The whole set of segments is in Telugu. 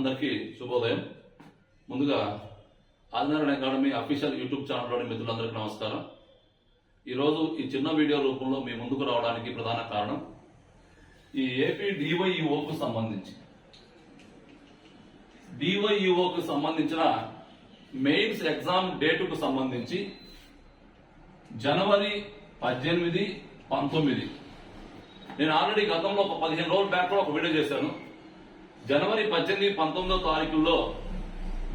అందరికీ శుభోదయం. ముందుగా ఆదినారాయణ అకాడమీ అఫీషియల్ యూట్యూబ్ ఛానల్లోని మిత్రులందరికీ నమస్కారం. ఈరోజు ఈ చిన్న వీడియో రూపంలో మీ ముందుకు రావడానికి ప్రధాన కారణం ఈ ఏపీ డివైఈఓకు సంబంధించి. డివైఈఓకు సంబంధించిన మెయిన్స్ ఎగ్జామ్ డేటుకు సంబంధించి జనవరి పద్దెనిమిది పంతొమ్మిది. నేను ఆల్రెడీ గతంలో ఒక పదిహేను రోజుల బ్యాక్లో ఒక వీడియో చేశాను. జనవరి పద్దెనిమిది పంతొమ్మిదో తారీఖుల్లో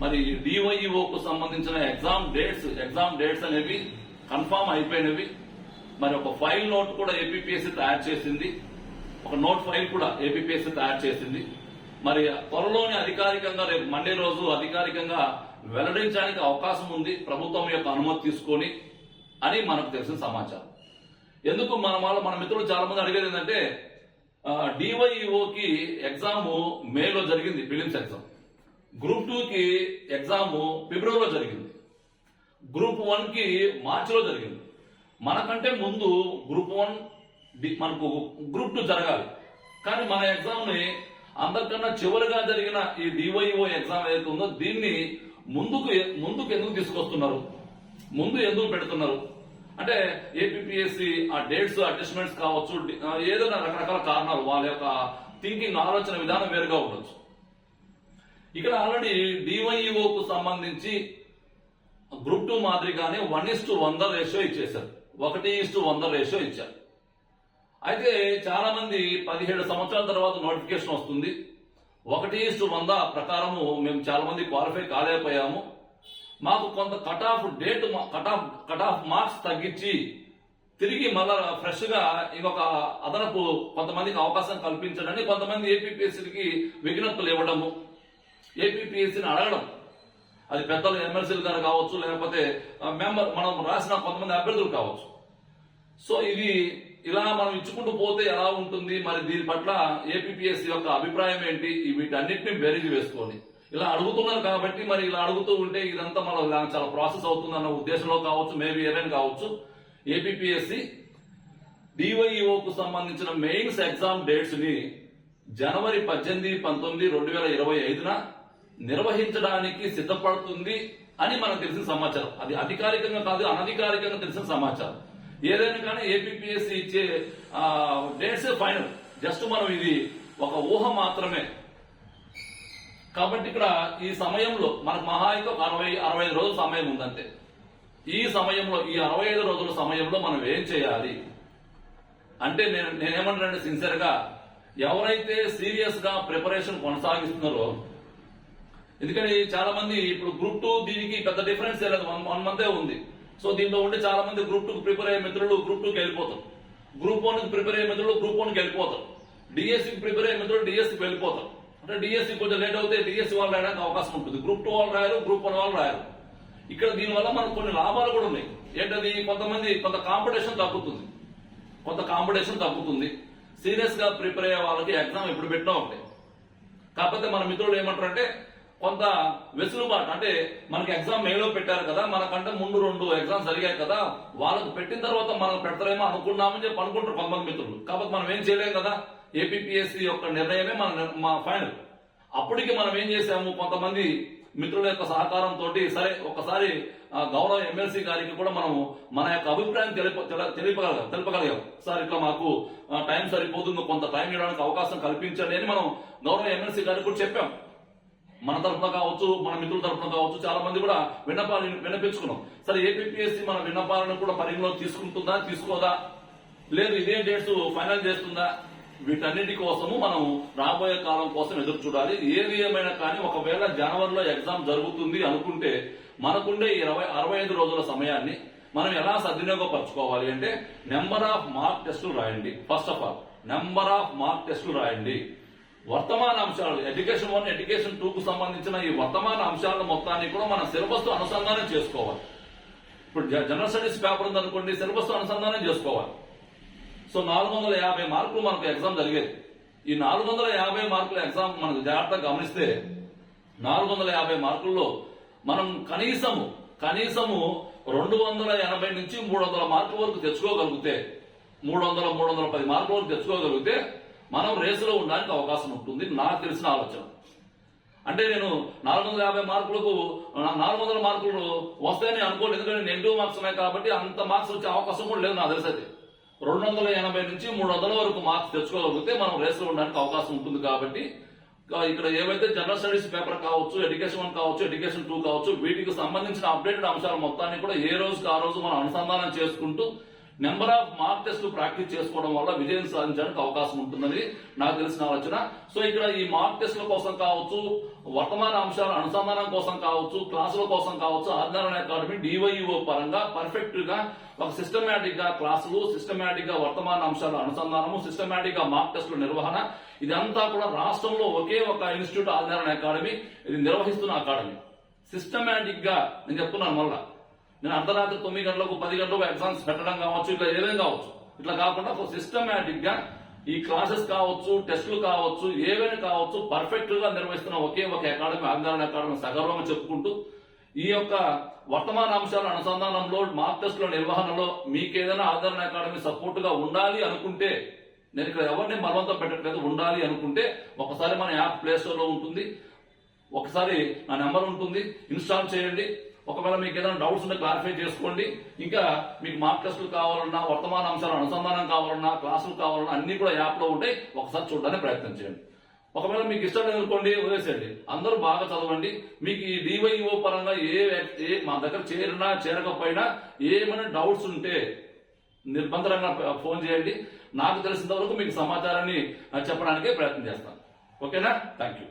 మరి డివైఈఓకు సంబంధించిన ఎగ్జామ్ డేట్స్ ఎగ్జామ్ డేట్స్ అనేవి కన్ఫామ్ అయిపోయినవి. మరి ఒక ఫైల్ నోట్ కూడా ఏపీపీఎస్సీ తయారు చేసింది. ఒక నోట్ ఫైల్ కూడా ఏపీపీఎస్సీ తయారు చేసింది. మరి త్వరలోనే అధికారికంగా రేపు మండే రోజు అధికారికంగా వెల్లడించడానికి అవకాశం ఉంది. ప్రభుత్వం యొక్క అనుమతి తీసుకొని అని మనకు తెలిసిన సమాచారం. ఎందుకు మన వాళ్ళ మన మిత్రులు చాలా మంది అడిగేది ఏంటంటే డివైఓకి ఎగ్జామ్ మేలో జరిగింది ప్రిలిమ్స్ ఎగ్జామ్. గ్రూప్ టూకి ఎగ్జాము ఎగ్జామ్ ఫిబ్రవరిలో జరిగింది. గ్రూప్ వన్కి మార్చిలో జరిగింది. మనకంటే ముందు గ్రూప్ వన్ మనకు గ్రూప్ టూ జరగాలి. కానీ మన ఎగ్జామ్ని అందరికన్నా చివరిగా జరిగిన ఈ డివైఓ ఎగ్జామ్ ఏదైతే ఉందో దీన్ని ముందుకు ముందుకు ఎందుకు తీసుకొస్తున్నారు? ముందు ఎందుకు పెడుతున్నారు? అంటే ఏపీఎస్సి ఆ డేట్స్ అడ్జస్ట్మెంట్స్ కావచ్చు ఏదైనా రకరకాల కారణాలు వాళ్ళ యొక్క థింకింగ్ ఆలోచన విధానం వేరుగా ఉండొచ్చు. ఇక్కడ ఆల్రెడీ డివైఈఓకు సంబంధించి గ్రూప్ టూ మాదిరిగానే వన్ ఇస్ టు వంద రేషియో ఇచ్చేశారు. ఒకటి ఇస్ టు వంద రేషియో ఇచ్చారు. అయితే చాలా మంది పదిహేడు సంవత్సరాల తర్వాత నోటిఫికేషన్ వస్తుంది. ఒకటి ఇస్ టు వంద ప్రకారము మేము చాలా మంది క్వాలిఫై కాలేకపోయాము. మాకు కొంత cut off date cut off cut off marks తగ్గించి తిరిగి మళ్ళా ఫ్రెష్గా ఇంకొక అదనపు కొంతమందికి అవకాశం కల్పించడని కొంతమంది ఏపీపీఎస్సీకి విజ్ఞప్తులు ఇవ్వడము. ఏపీపీఎస్సీని అడగడం. అది పెద్దలు ఎమ్మెల్సీలు గారు కావచ్చు లేకపోతే మెంబర్ మనం రాసిన కొంతమంది అభ్యర్థులు కావచ్చు. సో ఇది ఇలా మనం ఇచ్చుకుంటూ పోతే ఎలా ఉంటుంది? మరి దీని పట్ల ఏపీఎస్సీ యొక్క అభిప్రాయం ఏంటి? వీటన్నిటిని బేరీజ్ వేసుకోండి ఇలా అడుగుతున్నారు కాబట్టి మరి ఇలా అడుగుతూ ఉంటే ఇదంతా మన చాలా ప్రాసెస్ అవుతుంది అన్న ఉద్దేశంలో కావచ్చు మేబీ ఏదైనా కావచ్చు. ఏపీఎస్సి డివైఓకు సంబంధించిన మెయిన్స్ ఎగ్జామ్ డేట్స్ని జనవరి పద్దెనిమిది పంతొమ్మిది రెండు వేల ఇరవై ఐదున నిర్వహించడానికి సిద్ధపడుతుంది అని మనకు తెలిసిన సమాచారం. అది అధికారికంగా కాదు అనధికారికంగా తెలిసిన సమాచారం. ఏదైనా కానీ ఏపీఎస్సి ఇచ్చే డేట్స్ ఫైనల్. జస్ట్ మనం ఇది ఒక ఊహ మాత్రమే. కాబట్టి ఇక్కడ ఈ సమయంలో మనకు మహా అరవై అరవై ఐదు రోజుల సమయం ఉందంతే. ఈ సమయంలో ఈ అరవై ఐదు రోజుల సమయంలో మనం ఏం చేయాలి? అంటే నేను నేనేమంటానంటే సిన్సియర్గా ఎవరైతే సీరియస్గా ప్రిపరేషన్ కొనసాగిస్తున్నారో ఎందుకని చాలా మంది ఇప్పుడు గ్రూప్ టూ దీనికి పెద్ద డిఫరెన్స్ లేదు వన్ వన్ మంతే ఉంది. సో దీంట్లో ఉండి చాలా మంది గ్రూప్ టూకి ప్రిపేర్ అయ్యే మిత్రులు గ్రూప్ టూకి వెళ్ళిపోతారు. గ్రూప్ వన్కి ప్రిపేర్ అయ్యే మిత్రులు గ్రూప్ వన్కి వెళ్ళిపోతారు. డిఎస్సికి ప్రిపేర్ అయ్యే మిత్రులు డిఎస్సికి వెళ్ళిపోతారు. అంటే డిఎస్సి కొంచెం లేట్ అవుతే డిఎస్సి వాళ్ళు రాయడానికి అవకాశం ఉంటుంది. గ్రూప్ టూ వాళ్ళు రాయరు గ్రూప్ వన్ వాళ్ళు రాయరు. ఇక్కడ దీనివల్ల మనకు కొన్ని లాభాలు కూడా ఉన్నాయి. ఏంటది? కొంతమంది కొంత కాంపిటీషన్ తగ్గుతుంది. కొంత కాంపిటీషన్ తగ్గుతుంది. సీరియస్గా ప్రిపేర్ అయ్యే వాళ్ళకి ఎగ్జామ్ ఎప్పుడు పెట్టినా ఒకటే. కాకపోతే మన మిత్రులు ఏమంటారంటే కొంత వెసులుబాటు అంటే మనకి ఎగ్జామ్ మేలో పెట్టారు కదా మనకంటే ముందు రెండు ఎగ్జామ్స్ జరిగాయి కదా వాళ్ళకి పెట్టిన తర్వాత మనం పెడతారేమో అనుకున్నామని చెప్పి అనుకుంటారు కొంతమంది మిత్రులు. కాబట్టి మనం ఏం చేయలేం కదా ఏపీపీఎస్సీ యొక్క నిర్ణయమే మన మా ఫైనల్ అప్పటికి మనం ఏం చేసాము కొంతమంది మిత్రుల యొక్క సహకారంతో సరే ఒకసారి గౌరవ ఎమ్మెల్సీ గారికి కూడా మనము మన యొక్క అభిప్రాయం తెలిప తెల- తెలిపగలిగాం. సార్ ఇట్లా మాకు టైం సరిపోతుంది కొంత టైం ఇవ్వడానికి అవకాశం కల్పించండి అని మనం గౌరవ ఎమ్మెల్సీ గారికి కూడా చెప్పాం. మన తరఫున కావచ్చు మన మిత్రుల తరఫున కావచ్చు చాలా మంది కూడా విన్నపాలు విన్నపించుకున్నాం సరే ఏపీఎస్సి మన విన్నపాలను కూడా పరిగణలో తీసుకుంటుందా తీసుకోదా? లేదు ఇదే డేట్స్ ఫైనల్ చేస్తుందా? వీటన్నిటి కోసము మనం రాబోయే కాలం కోసం ఎదురు చూడాలి. ఏది ఏమైనా కానీ ఒకవేళ జనవరిలో ఎగ్జామ్ జరుగుతుంది అనుకుంటే మనకుండే ఇరవై అరవై ఐదు రోజుల సమయాన్ని మనం ఎలా సద్వినియోగపరచుకోవాలి అంటే నెంబర్ ఆఫ్ మార్క్ టెస్టులు రాయండి first of all. Number of mark టెస్టులు రాయండి. వర్తమాన అంశాలు ఎడ్యుకేషన్ వన్ ఎడ్యుకేషన్ టూ కు సంబంధించిన ఈ వర్తమాన అంశాలను మొత్తాన్ని కూడా మన సిలబస్తో అనుసంధానం చేసుకోవాలి. ఇప్పుడు జనరల్ స్టడీస్ పేపర్ ఉందనుకోండి సిలబస్తో అనుసంధానం చేసుకోవాలి. సో నాలుగు వందల యాభై మార్కులు మనకు ఎగ్జామ్ జరిగేది. ఈ నాలుగు వందల యాభై మార్కుల ఎగ్జామ్ మనకు జాగ్రత్తగా గమనిస్తే నాలుగు వందల యాభై మార్కుల్లో మనం కనీసము కనీసము రెండు వందల ఎనభై నుంచి మూడు వందల మార్కుల వరకు తెచ్చుకోగలిగితే మూడు వందల మూడు వందల పది మార్కుల వరకు తెచ్చుకోగలిగితే మనం రేసులో ఉండడానికి అవకాశం ఉంటుంది. నాకు తెలిసిన ఆలోచన. అంటే నేను నాలుగు వందల యాభై మార్కులకు నాలుగు వందల మార్కులు వస్తాయని అనుకోలేదు. ఎందుకంటే నెగిటివ్ మార్క్స్ ఉన్నాయి కాబట్టి అంత మార్క్స్ వచ్చే అవకాశం కూడా లేదు నా తెలిసి అయితే. రెండు వందల ఎనభై నుంచి మూడు వందల వరకు మార్క్స్ తెచ్చుకోగలిగితే మనం రేస్లో ఉండడానికి అవకాశం ఉంటుంది కాబట్టి ఇక్కడ ఏవైతే జనరల్ స్టడీస్ పేపర్ కావచ్చు ఎడ్యుకేషన్ వన్ కావచ్చు ఎడ్యుకేషన్ టూ కావచ్చు వీటికి సంబంధించిన అప్డేటెడ్ అంశాలు మొత్తాన్ని కూడా ఏ రోజుకి ఆ రోజు మనం అనుసంధానం చేసుకుంటూ number of mark test practice చేసుకోవడం వల్ల విజయం సాధించడానికి అవకాశం ఉంటుందని నాకు తెలిసిన ఆలోచన. సో ఇక్కడ ఈ మార్క్ టెస్ట్ల కోసం కావచ్చు వర్తమాన అంశాల అనుసంధానం కోసం కావచ్చు క్లాసుల కోసం కావచ్చు ఆధారణ అకాడమీ డివైఓ పరంగా పర్ఫెక్ట్గా ఒక సిస్టమేటిక్గా క్లాసులు సిస్టమేటిక్గా వర్తమాన అంశాల అనుసంధానము సిస్టమేటిక్గా మార్క్ టెస్టుల నిర్వహణ. ఇదంతా కూడా రాష్ట్రంలో ఒకే ఒక ఇన్స్టిట్యూట్ ఆధారణ అకాడమీ ఇది నిర్వహిస్తున్న అకాడమీ. సిస్టమేటిక్గా నేను చెప్తున్నాను మళ్ళా. నేను అర్ధరాత్రి తొమ్మిది గంటలకు పది గంటలకు ఎగ్జామ్స్ పెట్టడం కావచ్చు ఇట్లా ఏదైనా కావచ్చు. ఇట్లా కాకుండా ఒక సిస్టమేటిక్గా ఈ క్లాసెస్ కావచ్చు టెస్టులు కావచ్చు ఏవైనా కావచ్చు పర్ఫెక్ట్గా నిర్వహిస్తున్న ఒకే ఒక అకాడమీ ఆంధ్రాయణ అకాడమీ సగర్వంగా చెప్పుకుంటూ ఈ యొక్క వర్తమాన అంశాల అనుసంధానంలో మార్క్ టెస్టుల నిర్వహణలో మీకు ఏదైనా ఆదరణ అకాడమీ సపోర్ట్గా ఉండాలి అనుకుంటే నేను ఇక్కడ ఎవరిని బలవంతం పెట్టట్లేదు ఉండాలి అనుకుంటే ఒకసారి మన యాప్ ప్లే స్టోర్లో ఉంటుంది. ఒకసారి నా నెంబర్ ఉంటుంది. ఇన్స్టాల్ చేయండి. ఒకవేళ మీకు ఏదైనా డౌట్స్ ఉంటే క్లారిఫై చేసుకోండి. ఇంకా మీకు మార్క్ టెస్టులు కావాలన్నా వర్తమాన అంశాల అనుసంధానం కావాలన్నా క్లాసులు కావాలన్నా అన్ని కూడా యాప్లో ఉంటాయి. ఒకసారి చూడడానికి ప్రయత్నం చేయండి. ఒకవేళ మీకు ఇష్టం లేదనుకోండి వదిలేసేయండి. అందరూ బాగా చదవండి. మీకు ఈ డివైఓ పరంగా ఏ ఏ మా దగ్గర చేరినా చేరకపోయినా ఏమైనా డౌట్స్ ఉంటే నిర్బంధంగా ఫోన్ చేయండి. నాకు తెలిసినంత వరకు మీకు సమాచారాన్ని చెప్పడానికే ప్రయత్నం చేస్తాను. ఓకేనా? Thank you